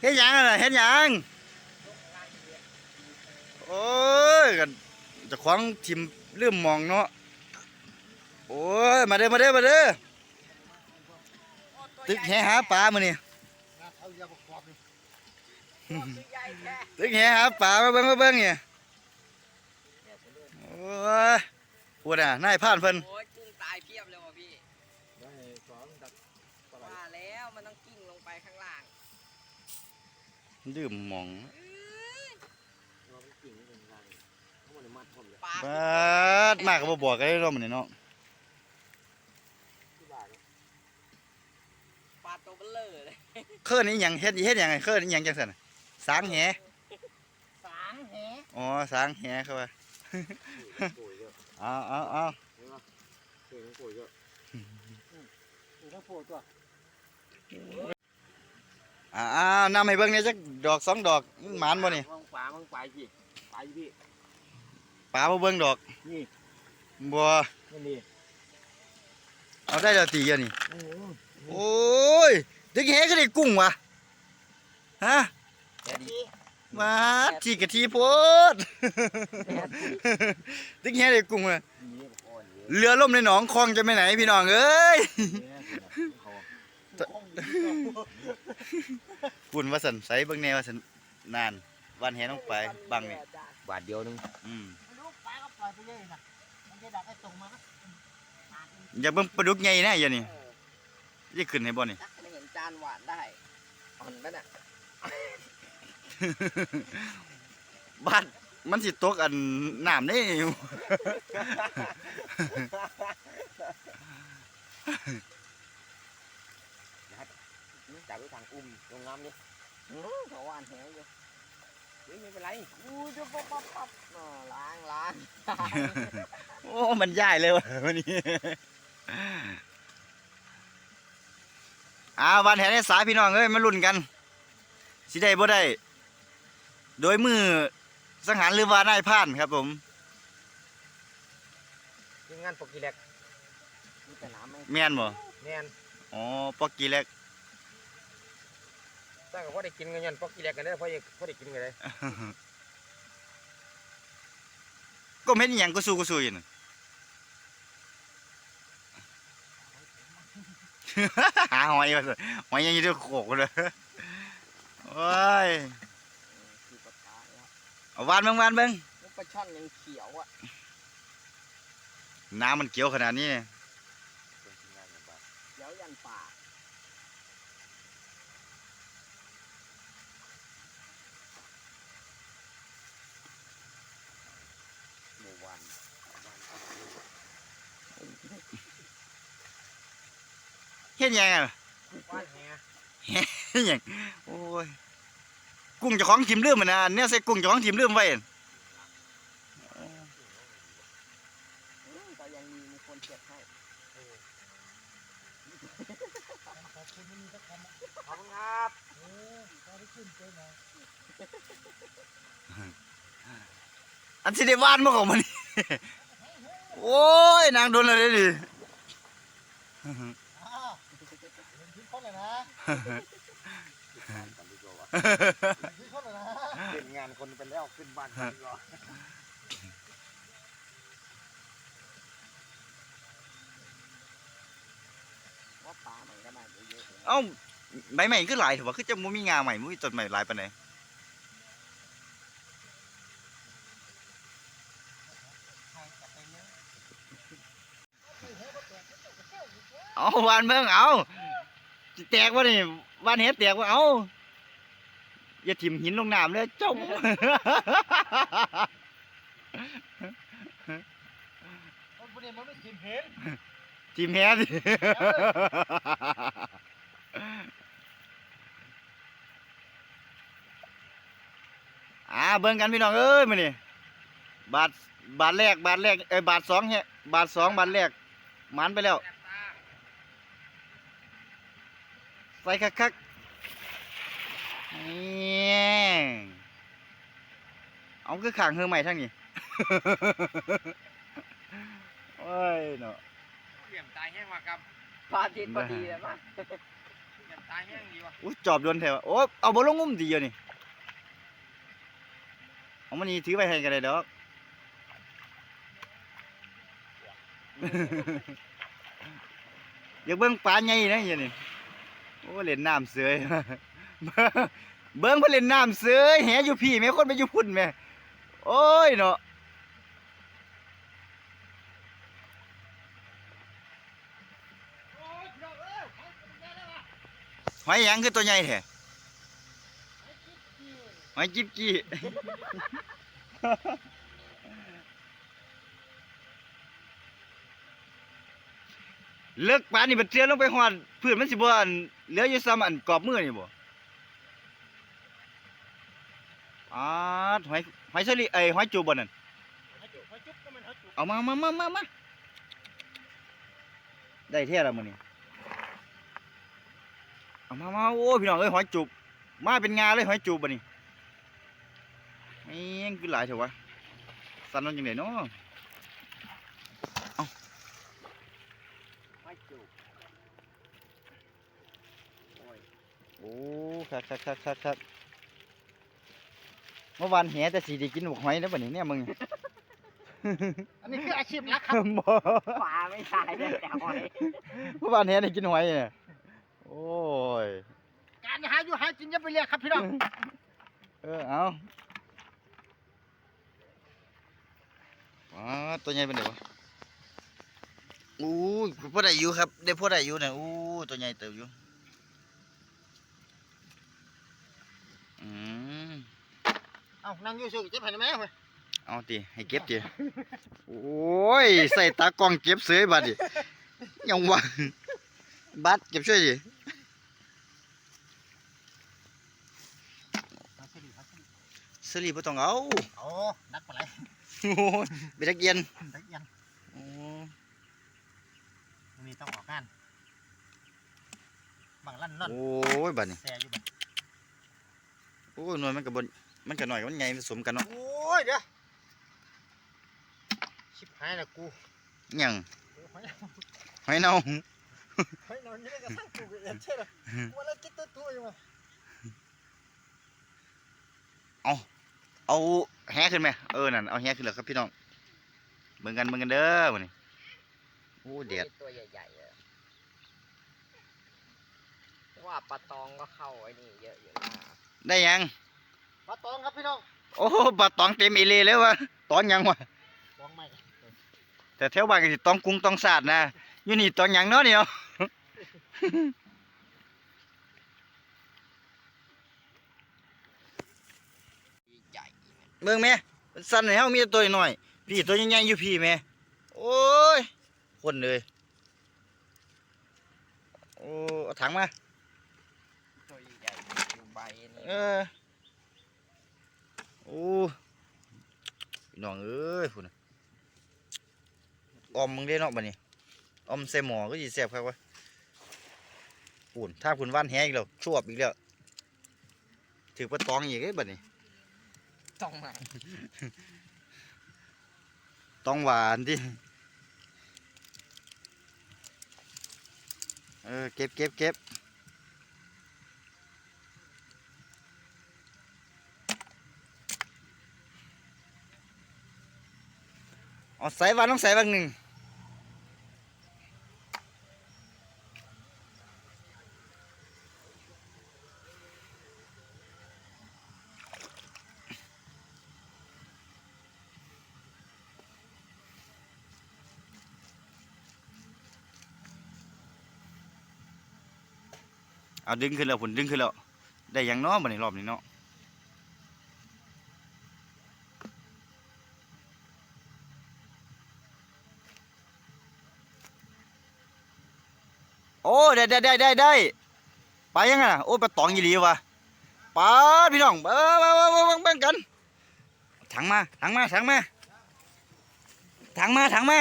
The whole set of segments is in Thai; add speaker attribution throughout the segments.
Speaker 1: เฮ็ดหยังอะไรเฮ็ดหยังโอ้ยกันจะคว้าของทิมเริ่มมองเนาะโอ้ยมาเด้อมาเด้อมาเด้อตึกแหหาปลามื้อนี่
Speaker 2: ยาประกอบเลย
Speaker 3: ใหญ่แค่
Speaker 1: ตึกแหหาปลามาเบิ่งมาเบิ่งเนี่ยโอ้ยพูดอะนายผ่านเพิ่น
Speaker 3: โอ้ยกุ้งตายเพียบเลยว่ะพี่
Speaker 2: ได้สองดักปลาไหล
Speaker 3: ว่าแล้วมันต้องกิ้งลงไปข้างล่าง
Speaker 1: ลืมมอง
Speaker 2: เราไปกิ่งเป็นไรทั้งหมดมัดผมเลย
Speaker 3: ปลา
Speaker 1: ปาดมากก็บ่บอกกันได้เนาะมื้อนี้เนาะ
Speaker 2: ที่บ้าน
Speaker 3: ปลาตัวเบลเลอร์เลย
Speaker 1: เคินนี่หยังเฮ็ดเฮ็ดหยังไงเคินนี่หยังจังซั่นน่ะสางแห
Speaker 3: สางแห
Speaker 1: อ๋อสางแหเข้าไป
Speaker 2: ปุ๋ยเยอะ
Speaker 1: เอาเอาเอา
Speaker 2: เห็นปะปุ๋ยทั้งปุ๋ยเยอะปุ๋ยทั้งปุ๋ยตัว
Speaker 1: อ่าอ้าวนำให้เบิ่งเนี่ยจักดอกสองดอกมันหมานบ่นี่
Speaker 2: มังปลามังปลาพี่ปลาพี่
Speaker 1: ปลาบ่เบิ่งดอก
Speaker 2: นี่
Speaker 1: บ่
Speaker 2: นี่นี่
Speaker 1: เอาได้แล้วตีอะนี่
Speaker 2: โอ้โห
Speaker 1: โอ้ยตึกแหก็ได้กุ้งวะฮะ
Speaker 3: แค่ดี
Speaker 1: มาจีกะทีโพดตึกแหได้กุ้งว่ะ
Speaker 2: นี่อ่อนเยอะ
Speaker 1: เรือล่มในหนองคลองจะไปไหนพี่น้องเอ้ย
Speaker 2: เนี่ยเขา
Speaker 1: ปุ่นว่าสันใสเบิ่งแนวว่าสันนานวันแหลงไปบังนี่
Speaker 2: บาทเดียวนึง
Speaker 1: อืม
Speaker 3: ไม่รู้ปลาก็ปล่อยไปเลยนะมันจะดักไอ้ตรงมาก็
Speaker 1: อย่าเบิ่งปลาดุกใหญ่นะอย่านี่
Speaker 3: เออ
Speaker 1: จะขึ้นให้บ่นี่
Speaker 3: จักไม่เห็นจานหวานได้อ่อนปะน่ะ
Speaker 1: บ้านมันสิตกอันน้ำนี่
Speaker 2: จับไปทางอุ้มลงน้ำดิ
Speaker 3: อื้อเขาหวานแหวอยู่เฮ้ยไม่เป็นไรอู้จะปั๊บปั๊บปั๊บอ๋อล้างล้าง
Speaker 1: โอ้มันย่ายเลยว่ะวันนี้อ่าวันแห่ในสายพี่น้องเอ้ยมาลุ้นกันสิได้บ่ได้ โดยมือสังหารหรือว่านายพรานครับผม
Speaker 2: ทีมงานปกีแลก
Speaker 3: มีแต่น้ำไหม
Speaker 1: แม่นบ่
Speaker 2: แมน
Speaker 1: อ๋อปอกกี้แลก
Speaker 2: ตั้งแต่พอได้กินกันยันปกีแลกกันได้พอได้พอได้กินกันเลย
Speaker 1: ก็เม็ดอิหยังก็สู้ก็สู้อยู่นั่นหาหอยมาสิหอยยังอยู่ที่โขกเลยโอ้ย
Speaker 3: คือปลาคาร์ฟครับ
Speaker 1: เอาวานเบิ่งวานเบิ่ง
Speaker 3: แล้วปลาช่อนยังเขียวอะ
Speaker 1: น้ำมันเขียวขนาดนี้เนี่ย
Speaker 3: เขียวยันปาก
Speaker 1: เฮ็ดยังอะ
Speaker 2: ว่านแห
Speaker 1: เฮ็ดยังโอ้ยกุ้งเจ้าของทีมลืมมันนะเนี่ยใส่กุ้งเจ้าของทีมลืมไว้นั่น
Speaker 3: อืมแต่ยังมีมีคนเก็บให้
Speaker 2: ขอบคุณครับ
Speaker 1: อันสิได้วานมาของมันนี่โอ้ยนางโดนอะไรดิ
Speaker 2: เป็นงานคนไปแล้วขึ้นบ้านกันดีกว่า
Speaker 3: ว่าปลามันก็น่าเยอะอยู่นะ
Speaker 1: เอ้าใบใหม่คือหลายเถอะวะคือจะบ่มีงาใหม่บ่มีต้นใหม่หลายปานใดเอาวานเบิ่งเอา แตกวะนี่วานเฮ็ดแตกวะเอาอย่าถิ่มหินลงน้ำเลยจม
Speaker 2: คนประเด็นมันไม่กินเห็น
Speaker 1: ทีมแพ้สิอ่าเบิ่งกันพี่น้องเอ้ยมื้อนี้บาทบาทแรกบาทแรกเอ้ยบาทสองเฮะบาทสองบาทแรกหมันไปแล้ว
Speaker 3: แสบตา
Speaker 1: ใส่คักๆนี่เอาคือข้างเฮือใหม่ทั้งนี้โอ้ยเนาะ
Speaker 2: เหลี่ยมตายแห้งมากับ
Speaker 3: ปลาทินพอดีเลยมั้ง
Speaker 2: เหลี่ยม
Speaker 3: ตายแห้งดีวะ
Speaker 1: อุ้ยจอบโดนแถวโอ้เอาบ่ลงงุ้มดีอยู่นี่เอามันนี่ถือไปให้กันเลยดอกอยากเบิ่งปลาใหญ่นะเฮียนี่ โอ้เล่นน้ำเสยเบิ่งเพิ่นเล่นน้ำเสยแหอยู่พี่แม่คนไปอยู่พุ่นแม่โอ้ยเนาะหอยยังคือตัวใหญ่แท้หอยจิ๊บกี้ เลิกปานนี่มันเสียลงไปหอดพื้นมันสิบ่อันเหลืออยู่ซ้ำอันกรอบมือนี่บ่อาดหอยหอยสลิเอ้ยหอยจูบบ่นั่น
Speaker 2: ให้จุ๊บให้จุ๊บก็มันให้จุ๊บ
Speaker 1: เอามามามามามาได้แท้แล้วมื้อนี้เอามามาโอ้พี่น้องเอ้ยหอยจูบมาเป็นงาเลยหอยจูบบ่นี่แม่งคือหลายเถอะวะสั่นมันจังได๋เนาะ
Speaker 3: ไม่ จูบโอ้ย
Speaker 1: โอ้คักคักคักคักคักเมื่อวานแหแต่สีได้กินบกหอยแล้วบัดนี้เนี่ยมึง
Speaker 2: อันนี้คืออาชีพหลักครับ
Speaker 1: บ่
Speaker 3: ปลาไม่ตายเลยแต่หอย
Speaker 1: เมื่อวานแหได้กินหอยเนี่ยโอ้ย
Speaker 2: การหาอยู่หากินอย่าไปเรียกครับพี่น้อง
Speaker 1: เออเอาอ๋อตัวใหญ่เป็นเด็กวะ อู้ยพอได้อยู่ครับได้พอได้อยู่เนี่ยอู้ตัวใหญ่เติบอยู่อืม
Speaker 2: เอานั่งอยู่ซื่อเจ็บให้ได้ไหมเว้ย
Speaker 1: เอาติให้เก็บติโอ้ยใส่ตากล้องเก็บเสยบัดดิยังวะบัดเก็บช่วยดิ
Speaker 2: เอาสิดิเอาสิดิ
Speaker 1: สลีบ่ต้องเอา
Speaker 2: โอ้นักปลาไหล
Speaker 1: โอ้ยไปตะเกียน
Speaker 2: ตะเอียน
Speaker 1: โอ้
Speaker 2: มีต้องออกงานบางลั่นนั่น
Speaker 1: โอ้ยบัดนี้
Speaker 2: แซ่อยู่บัด
Speaker 1: โอ้ยหน่วยมันก็บ่มันก็น้อยมันใหญ่ผสมกันเนาะ
Speaker 2: โอ้ยเดี๋ยวชิบหายแล้วกู
Speaker 1: หยัง
Speaker 2: โอ้ย
Speaker 1: หอยเน่า
Speaker 2: เฮ้ยนอนอยี่ได้กระทั่งกูก็เอ็นใช่ไหมวันละกินตัวตัวอยู่มา
Speaker 1: เอาแหขึ้นไหมเออนั่นเอาแหขึ้นแล้วครับพี่น้องเบิ่งกันเบิ่งกันเด้อมื้อนี้โอ้แดด
Speaker 3: ตัวใหญ่ๆเลยว่าปลาตองก็เข้าไอ้นี่เยอะอยู่นะ
Speaker 1: ได้หยัง
Speaker 2: มาตองครับพี่น้อง
Speaker 1: โอ้ปลาตองเต็มอีเลเลยวะตองหยังวะ
Speaker 2: ตองใหม่
Speaker 1: แต่แถวบ้านก็สิตองกุ้งตองสาดนะอยู่นี่ตองหยังเนาะเนี่ย
Speaker 3: ใหญ่
Speaker 1: เบิ่งแม่มันสั่นให้เฮามีแต่ตัวน้อยๆพี่ตัวใหญ่ๆอยู่พี่แม่โอ้ย คนเลย โอ้เอาถังมา
Speaker 3: ตัวใหญ่อยู่ใบนี่
Speaker 1: เออ โอ้พี่น้องเอ้ยพุ่นน่ะออมมึงได้เนาะบัดนี้ออมใส่หม้อก็สิแซ่บครับวะปุ่นถ้าคุณว่านแหอีกแล้วชวบอีกแล้วถือปลาตองอีกเอ้ยบัดนี้
Speaker 3: ต้องมา
Speaker 1: ต้องหวานดิ เออเก็บเก็บเก็บเอาใส่วานต้องใส่บางหนึ่ง เอาดึงขึ้นแล้วผลดึงขึ้นแล้ว ได้ยังเนาะบัดนี้รอบนี้เนาะโอ้ได้ได้ได้ได้ได้ไปยังไงโอ้ปลาตองยี่หลีวะปลาพี่น้องเบ้อเบ้อเบ้อเบ้อกันถังมาถังมาถังมาถังมาถังมา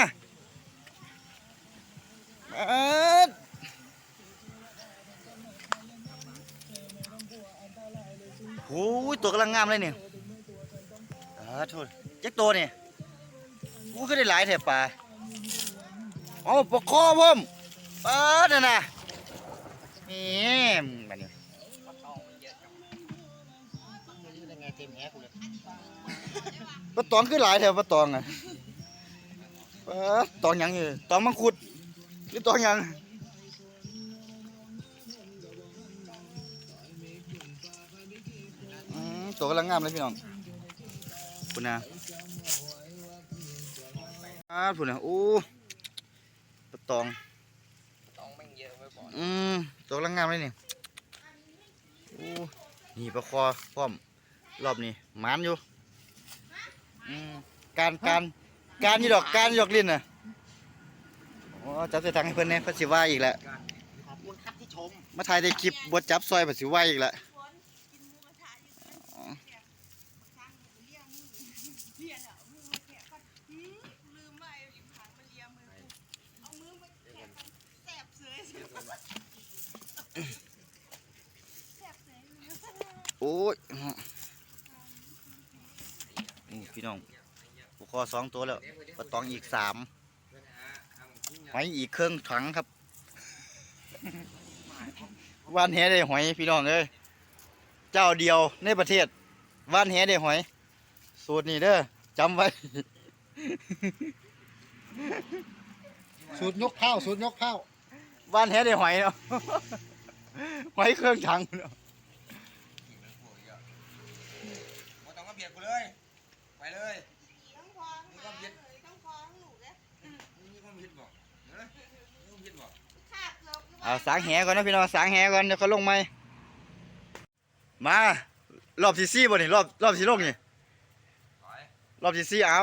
Speaker 1: เอิ้น โอ้ยตัวกำลังงามเลยเนี่ยอาโทษจักตัวเนี่ยกูก็ได้หลายแถบป่าเอาปลาคอผมปลาน่ะนะนี้
Speaker 3: ปลาตองมันเยอะจัง
Speaker 2: ไม่รู้ได้ไงเต็มแฮกูเลย
Speaker 1: ปลาตองคือหลายแถวปลาตองอะปลาตองยังอยู่ตองมังคุดหรือตองยัง ตัวกำลังงามเลยพี่น้องคุณนะอ่าคุณนะโอ้ปลาตอง
Speaker 3: ตองมันเยอะไว้บ่อย
Speaker 1: อืมตัวกำลังงามเลยนี่โอ้นี่ปลาคอพร้อมรอบนี้หมานอยู่อืมการการการนี่ดอกการนี่ดอกลิ้นน่ะอ๋อจับใส่ถังให้เพิ่นเนี่ยเพิ่นสิว่าอีกแหละ
Speaker 2: ขอบคุณครับที่ชม
Speaker 1: มาถ่ายในคลิปบดจับซอยเพิ่นสิว่าอีกแหละ
Speaker 4: ฝนกินหมูกระทะอยู่เนี่ยทางหนูเลี้ยงมือเลี้ยงอะมือมาแขะก็หืมลืมว่าไอ้หลิมผังมันเลียมือกูเอามือมาแขะกันแสบเสยแสบเสยมือ
Speaker 1: โอ้ยโอ้พี่น้องปลาคอสองตัวแล้วปลาตองอีกสามหอยอีกเครื่องถังครับว่านแหได้หอยพี่น้องเอ้ยเจ้าเดียวในประเทศว่านแหได้หอย สูตรนี้เด้อจำไว้
Speaker 2: สูตรยกข้าวสูตรยกข้าว
Speaker 1: บ้านแท้ได้หอยเนาะหอยเครื่องถังเนาะ
Speaker 3: บ่ต้องมาเบียดกูเลย ไปเลย
Speaker 4: ต้องคล้องมาเลยต้องคล้องหนูเลย
Speaker 3: มีความคิดบอกเนอะมีความคิดบอก
Speaker 4: ขาด เกือบหรือเป
Speaker 1: เอา
Speaker 4: ล่า
Speaker 1: สางแหก่อนนะพี่น้องสางแหก่อนเดี๋ยวเขาลงไหมมารอบที่สี่บ่นี่รอบรอบที่ลงนี่
Speaker 3: ถอย
Speaker 1: รอบที่สี่เอา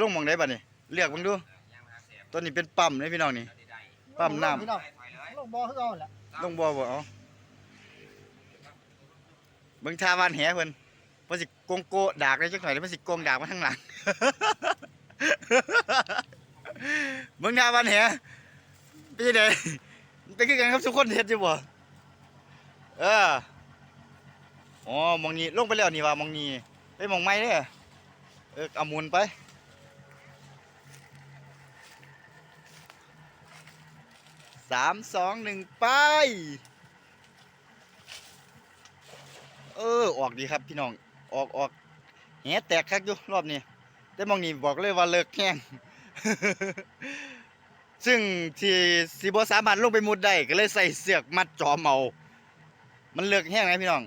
Speaker 1: ลงหมองได้บ่นี่เลือกเบิ่งดู
Speaker 3: ยางมาหาเสียบ
Speaker 1: ตัวนี้เป็นปั๊มเลยพี่น้องนี่
Speaker 3: เราได้
Speaker 1: ปั๊มน้ำ
Speaker 2: พี่น้อง
Speaker 3: ถอยเลย
Speaker 2: ลงบ่อเขาเอาแหละ
Speaker 1: ลงบ่บ่เอาเบิ่งท่าบ้านแหเพิ่นเพิ่นสิโกงโกะดากได้จักหน่อยแล้วเพิ่นสิโกงดากมาทางหลังเบิ่งท่าบ้านแหเป็นจังไดมัน เป็นคือกันครับทุกคนเฮ็ดอยู่บ่เอออ๋อมองนี้ลงไปแล้วนี่ว่ามองนี้ไปมองใหม่เด้อเออเอามุนไปสามสองหนึ่งไป เออ ออกดีครับพี่น้อง ออกออกแหแตกคักอยู่รอบนี้ แต่มองนี่บอกเลยว่าเลิกแห้ง ซึ่งที่สีบสามารถลงไปมุดได้ก็เลยใส่เสือกมัดจอมเอามันเลิกแห้งไงพี่น้อง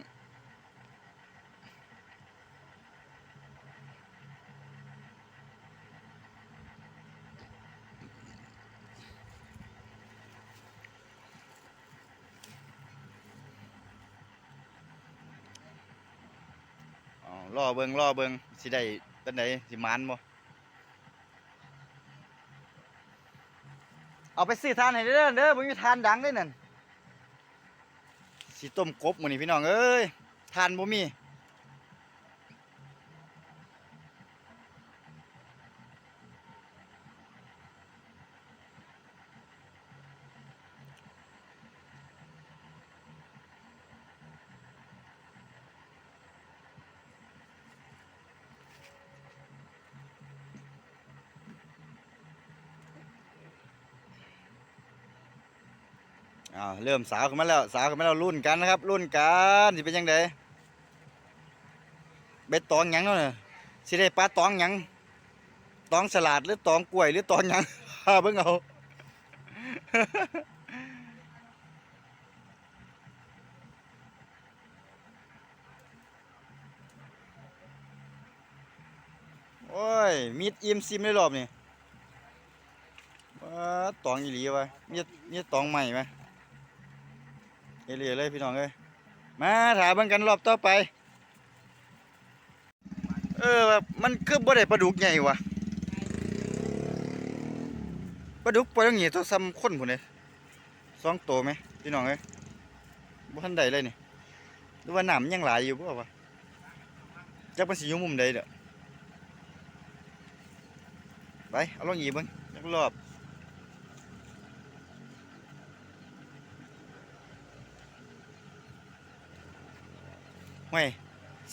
Speaker 1: อ๋อรอเบิงรอเบิงสิได้เป็นไดสิมานบ่ เอาไปซื้อทานให้เด้อเด้อบ่มีทานดังเด้อนั่นสิต้มกบมื้อนี้พี่น้องเอ้ยทานบ่มี อ้าวเริ่มสาวขึ้นมาแล้วสาวขึ้นมาแล้วรุ่นกันนะครับ รุ่นกันสิเป็นจังไดเบ็ดตองหยังเนาะสิได้ปลาตองหยังตองสลัดหรือตองกล้วยหรือตองหยังหาเบิ่งเอาโอ้ย มีดอิ่มซิมเลยรอบนี่ว้าตองอีหลีวะมีดมีดตองใหม่ไหม เอเลียเลยพี่น้องเอ้ยมาถามเบิ่งกันรอบต่อไป เออแบบมันคือบ่ได้ปลาดุกใหญ่วะปลาดุกปล่อยอย่างงี้ตัวซ้ำคนพุ่นเลยสองตัวไหมพี่น้องเอ้ยบ่ทันได้เลยนี่หรือว่าน้ำมันยังหลายอยู่บ่วะจักมันสิอยู่มุมใดเด้อไปเอาลงอีเบิ่งจักรอบ ห้วย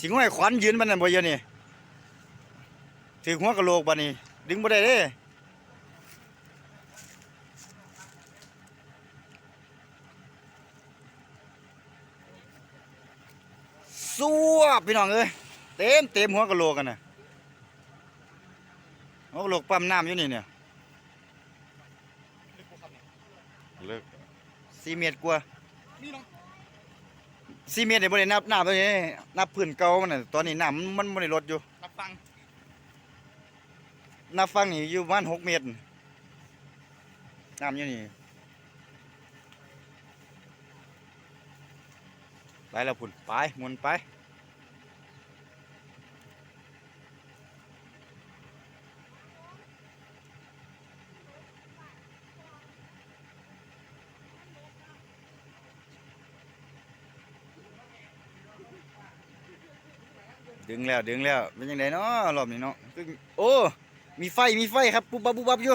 Speaker 1: สิงห้อยขวานยืนมันนั่นบ่เยอะนี่ถือหัวกระโหลกบ่นี่ดึงบ่ได้เด้สัวบพี่น้องเอ้ยเต็มเต็มหัวกระโหลกกันนะหัวกระโหลกปั๊มน้ำอยู่นี่เนี่ยเลิกสี่เมตรกว่า
Speaker 2: นี่น้อง
Speaker 1: สี่เมตรเนี่ยบ่ได้นับน้ำตัวนี้นับพื้นเก่ามันน่ะตอนนี้น้ำมันมันบ่ได้ลดอยู่
Speaker 2: รับฟัง
Speaker 1: นับฟังนี่อยู่ประมาณหกเมตรน้ำอยู่นี่ไปแล้วพุ่นไปหมุนไป ดึงแล้วดึงแล้วเป็นยังไงเนาะรอบนี้เนาะโอ้มีไฟมีไฟครับปุ๊บปั๊บปุ๊บปั๊บอยู่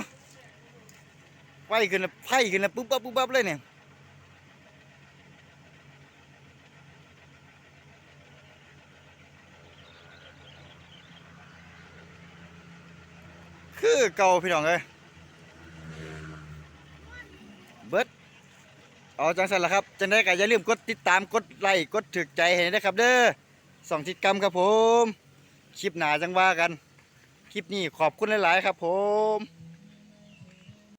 Speaker 1: ไฟขึ้นแล้วไฟขึ้นแล้วปุ๊บปั๊บปุ๊บปั๊บเลยเนี่ยคือเก่าพี่น้องเอ้ยเบิดเอาจังสันละครับจังได้ก็อย่าลืมกดติดตามกดไลค์กดถึกใจให้นะครับเด้อ สองทิศกรรมครับผม คลิปหนาจังว่ากัน คลิปนี้ขอบคุณหลาย ๆ ครับผม